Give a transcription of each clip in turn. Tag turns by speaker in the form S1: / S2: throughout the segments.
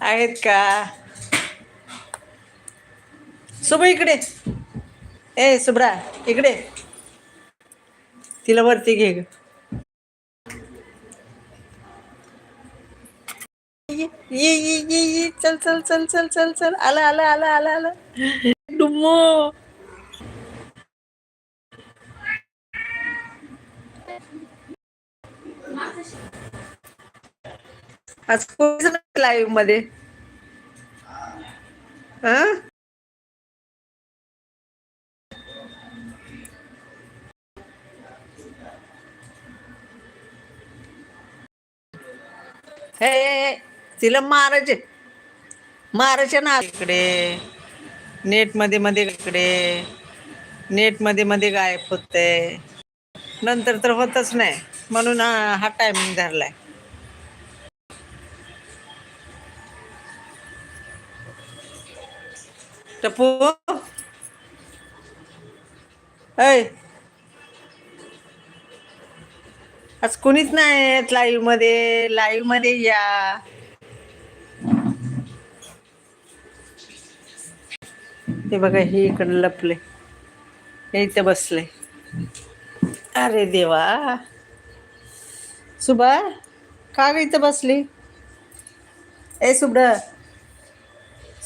S1: आहेत का? शुभ इकडे. ए सुब्रा इकडे. तिला वरती घे ये ये ये ये चल चल चल चल चल चल. आला आला आला आला आला. डुमो आज कोणीच लाईव्हमध्ये? हा? हे हे, तिला मारायचे. मारायचे ना इकडे. नेटमध्ये मध्ये इकडे. नेटमध्ये मध्ये गायब होते नंतर तर होतच नाही. म्हणून हा टायमिंग धरलाय. टपू. ऐ. आज कुणीच नाही लाईव्हमध्ये. लाईव्हमध्ये या. हे बघा हे इकडे लपले हे इथे बसले अरे देवा. सुबा का ग इथं बसली? ए सुब्र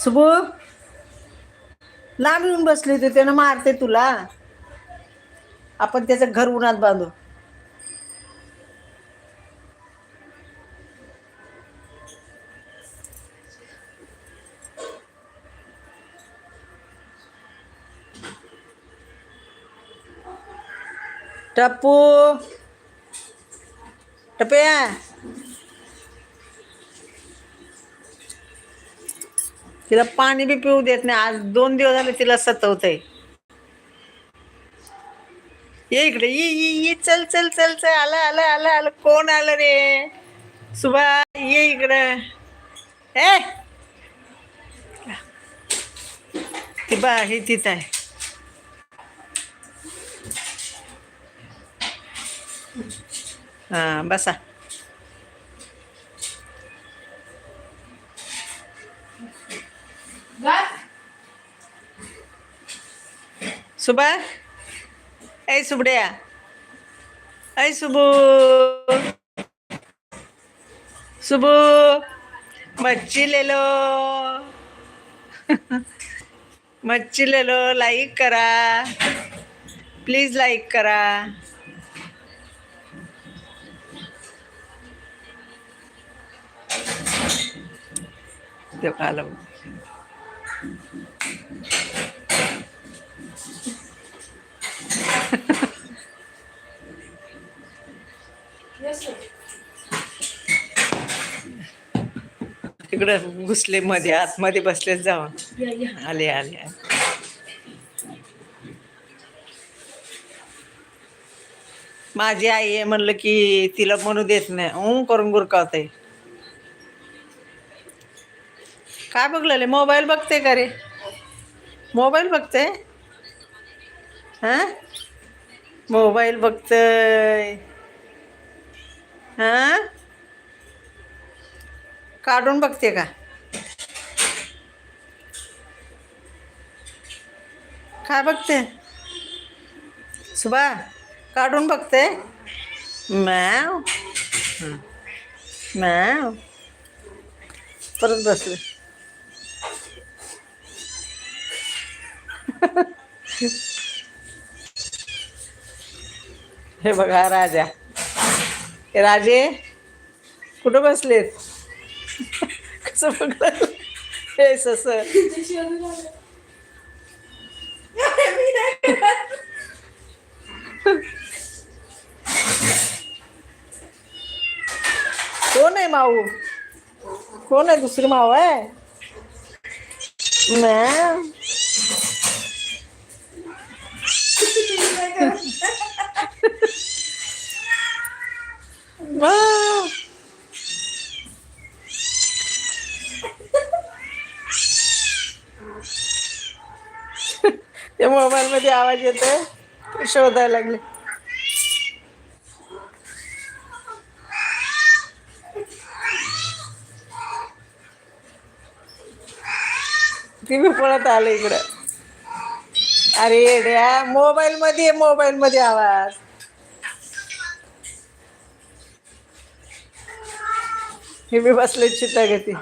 S1: सुबू लांब येऊन बसली होती त्यानं मारते तुला. आपण त्याचं घर उन्हात बांधू. टप्पू. टपया. तिला पाणी बी पिऊ देत नाही. आज दोन दिवस झाले तिला सतवतंय. ये इकडे ये ये ये चल चल चल चल. आलं आलं आलं आलं. कोण आलं रे? सुभा ये इकडं. ए! ती बा हे तिथं आहे. हां बसा. सुबा ऐ सुबड्या. ऐ सुबू. सुबू मच्छी ले लो मच्छी ले लो लाईक करा. प्लीज लाईक करा. आलं तिकडं घुसले मध्ये आतमध्ये बसले जाऊन. आले आले आले. माझी आई आहे म्हणलं की तिला म्हणू देत नाही. ऊ करून गुरकावते काय बघलेले मोबाईल बघते का रे? मोबाईल बघते? हा? मोबाईल बघतय. हा? काढून बघते का? काय बघते? सुबा काढून बघते? मॅव. मॅव परत बसले. हे बघा राजा. राजे कुठं बसलेत? कसं बघलं? हे सस. कोण आहे माऊ? कोण आहे दुसरी माऊ आहे? मॅम. Wow! त्या मोबाईल मध्ये आवाज येतोय. शोधायला लागले. ती मी पळत आले इकडं. अरे मोबाईल मध्ये मोबाईल मध्ये आवाज. हे मी बसले चिता घेते.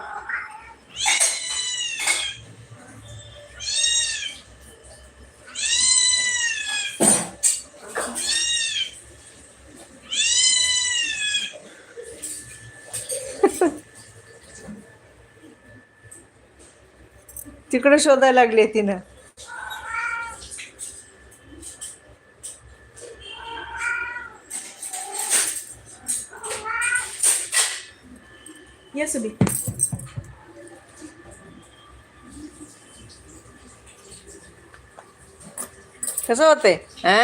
S1: तिकडे शोधायला लागली तिनं.
S2: ये सुबी.
S1: कसं हा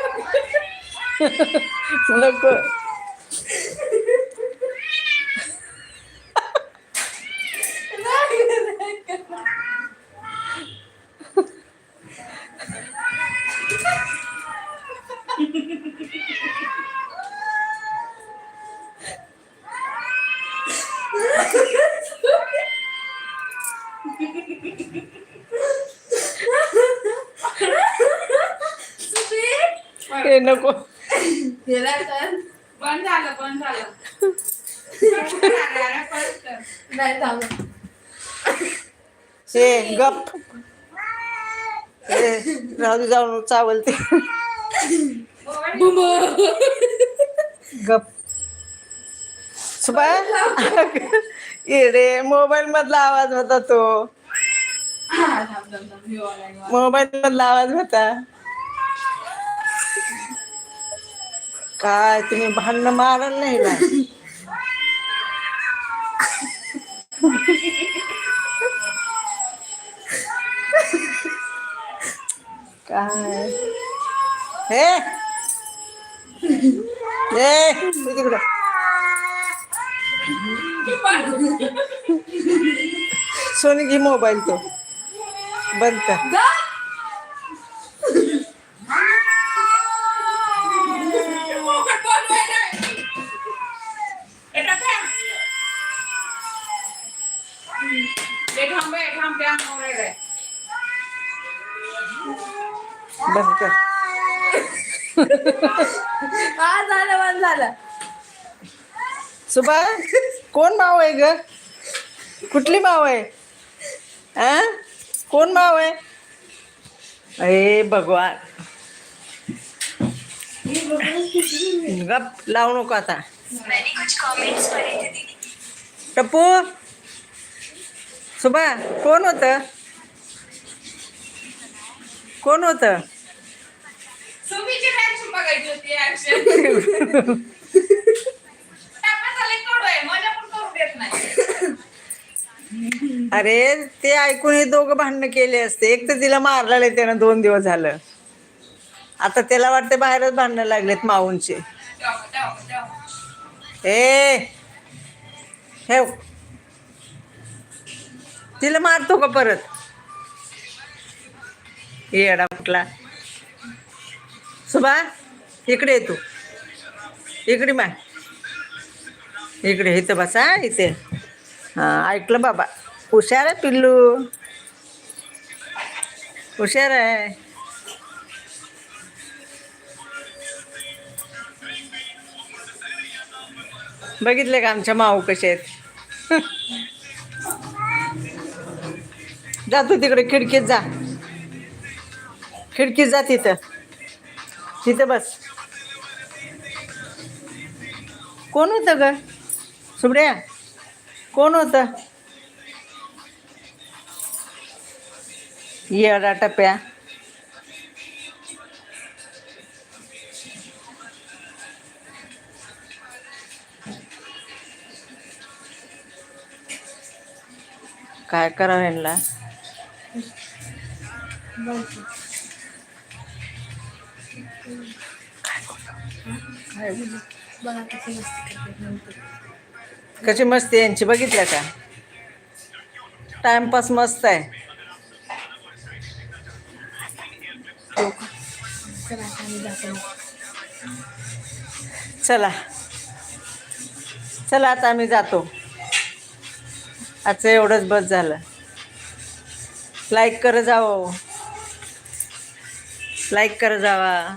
S2: बघ.
S1: नको. हे नको.
S2: गेला तर?
S3: बंद झालं बंद झालं.
S2: नाही
S1: हे गप. हे राहू दे जाऊन चावलते गप. सुबा येडे मोबाईल मधला आवाज होता तो. मोबाईल मधला आवाज होता. काय तुम्ही भांडण मारल नाही ना. काय? हे. ए तिकडं. सोनी घे मोबाईल तो. बंद कर. बंद कर.
S2: हा झालं बंद झालं
S1: सुबा कोण माव आहे ग? कुठली माव आहे? आ कोण माव आहे? अरे भगवान. गप लावू नको आता. टप्पू सुबा कोण होतं? कोण होतं?
S3: बघायची होती reaction. टाकण्यात आले कडू आहे, मजा पण करू देत नाही.
S1: अरे ते ऐकून हे दोघं भांडणं केले असते. एक तर तिला मारलेलं त्यानं दोन दिवस झालं. आता त्याला वाटते बाहेरच भांडणं लागलेत माऊंचे. ए ठेव तिला मारतो का परत? येडा कुठला? सुभा इकडे ये तू. इकडे माय. इकडे इथं बसा इथे. हां ऐकलं बाबा. हुशार आहे पिल्लू. हुशार आहे. बघितले का आमच्या माऊ कसे आहेत? जा तू तिकडे खिडकीत जा. खिडकीत जा तिथं. तिथं बस. कोण होतं ग? सुबड्या कोण होतं? येडा टप्या काय करावं यांना कशी मस्ती आहे यांची? बघितलं का? टाइमपास मस्त आहे.
S2: चला. आम्ही जातो
S1: चला चला आता आम्ही जातो. आजचं एवढंच बस झालं. लाईक कर जावं. लाईक कर जावा.